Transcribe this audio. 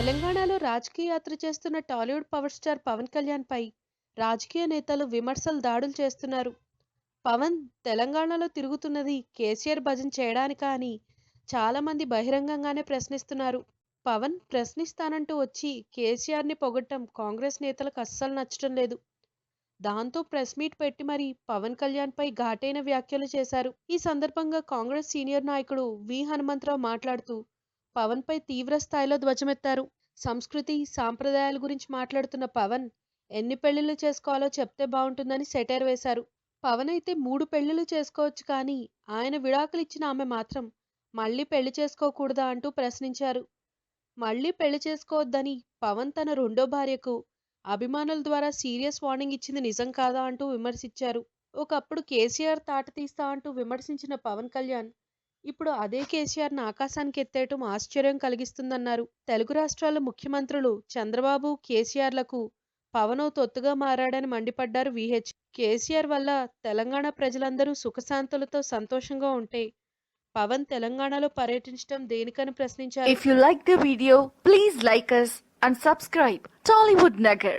రాజకీయ యాత్ర చేస్తున్న Tollywood power star Pawan Kalyan పై రాజకీయ నేతలు విమర్శలు దాడులు చేస్తున్నారు. పవన్ తెలంగాణలో తిరుగుతున్నది కేసీఆర్ భజన చేయడానికా అని చాలామంది బహిరంగంగానే ప్రశ్నిస్తున్నారు. పవన్ ప్రశ్నిస్తానంటూ వచ్చి కేసీఆర్ని పొగట్టం కాంగ్రెస్ నేతలకు అస్సలు నచ్చడం లేదు. దాంతో ప్రెస్ మీట్ పెట్టి మరి పవన్ కళ్యాణ్ పై ఘాటైన వ్యాఖ్యలు చేశారు. ఈ సందర్భంగా కాంగ్రెస్ సీనియర్ నాయకుడు వి హనుమంతరావు మాట్లాడుతూ పవన్ పై తీవ్ర స్థాయిలో ధ్వజమెత్తారు. సంస్కృతి సాంప్రదాయాల గురించి మాట్లాడుతున్న పవన్ ఎన్ని పెళ్ళిళ్ళు చేసుకోవాలో చెప్తే బాగుంటుందని సెటైర్ వేశారు. పవన్ అయితే మూడు పెళ్ళిళ్ళు చేసుకోవచ్చు కానీ ఆయన విడాకులు ఇచ్చిన ఆమె మాత్రం మళ్ళీ పెళ్ళి చేసుకోకూడదా అంటూ ప్రశ్నించారు. మళ్ళీ పెళ్ళి చేసుకోవద్దని పవన్ తన రెండో భార్యకు అభిమానుల ద్వారా సీరియస్ వార్నింగ్ ఇచ్చింది నిజం కాదా అంటూ విమర్శించారు. ఒకప్పుడు కేసీఆర్ తాట తీస్తా అంటూ విమర్శించిన పవన్ కళ్యాణ్ ఇప్పుడు అదే కేసీఆర్ను ఆకాశానికి ఎత్తేయటం ఆశ్చర్యం కలిగిస్తుందన్నారు. తెలుగు రాష్ట్రాల ముఖ్యమంత్రులు చంద్రబాబు కేసీఆర్లకు పవన్ ఓ తొత్తుగా మారాడని మండిపడ్డారు విహెచ్. కేసీఆర్ వల్ల తెలంగాణ ప్రజలందరూ సుఖశాంతులతో సంతోషంగా ఉంటే పవన్ తెలంగాణలో పర్యటించడం దేనికని ప్రశ్నించారు? If you like the video please like us and subscribe Tollywood Nagar.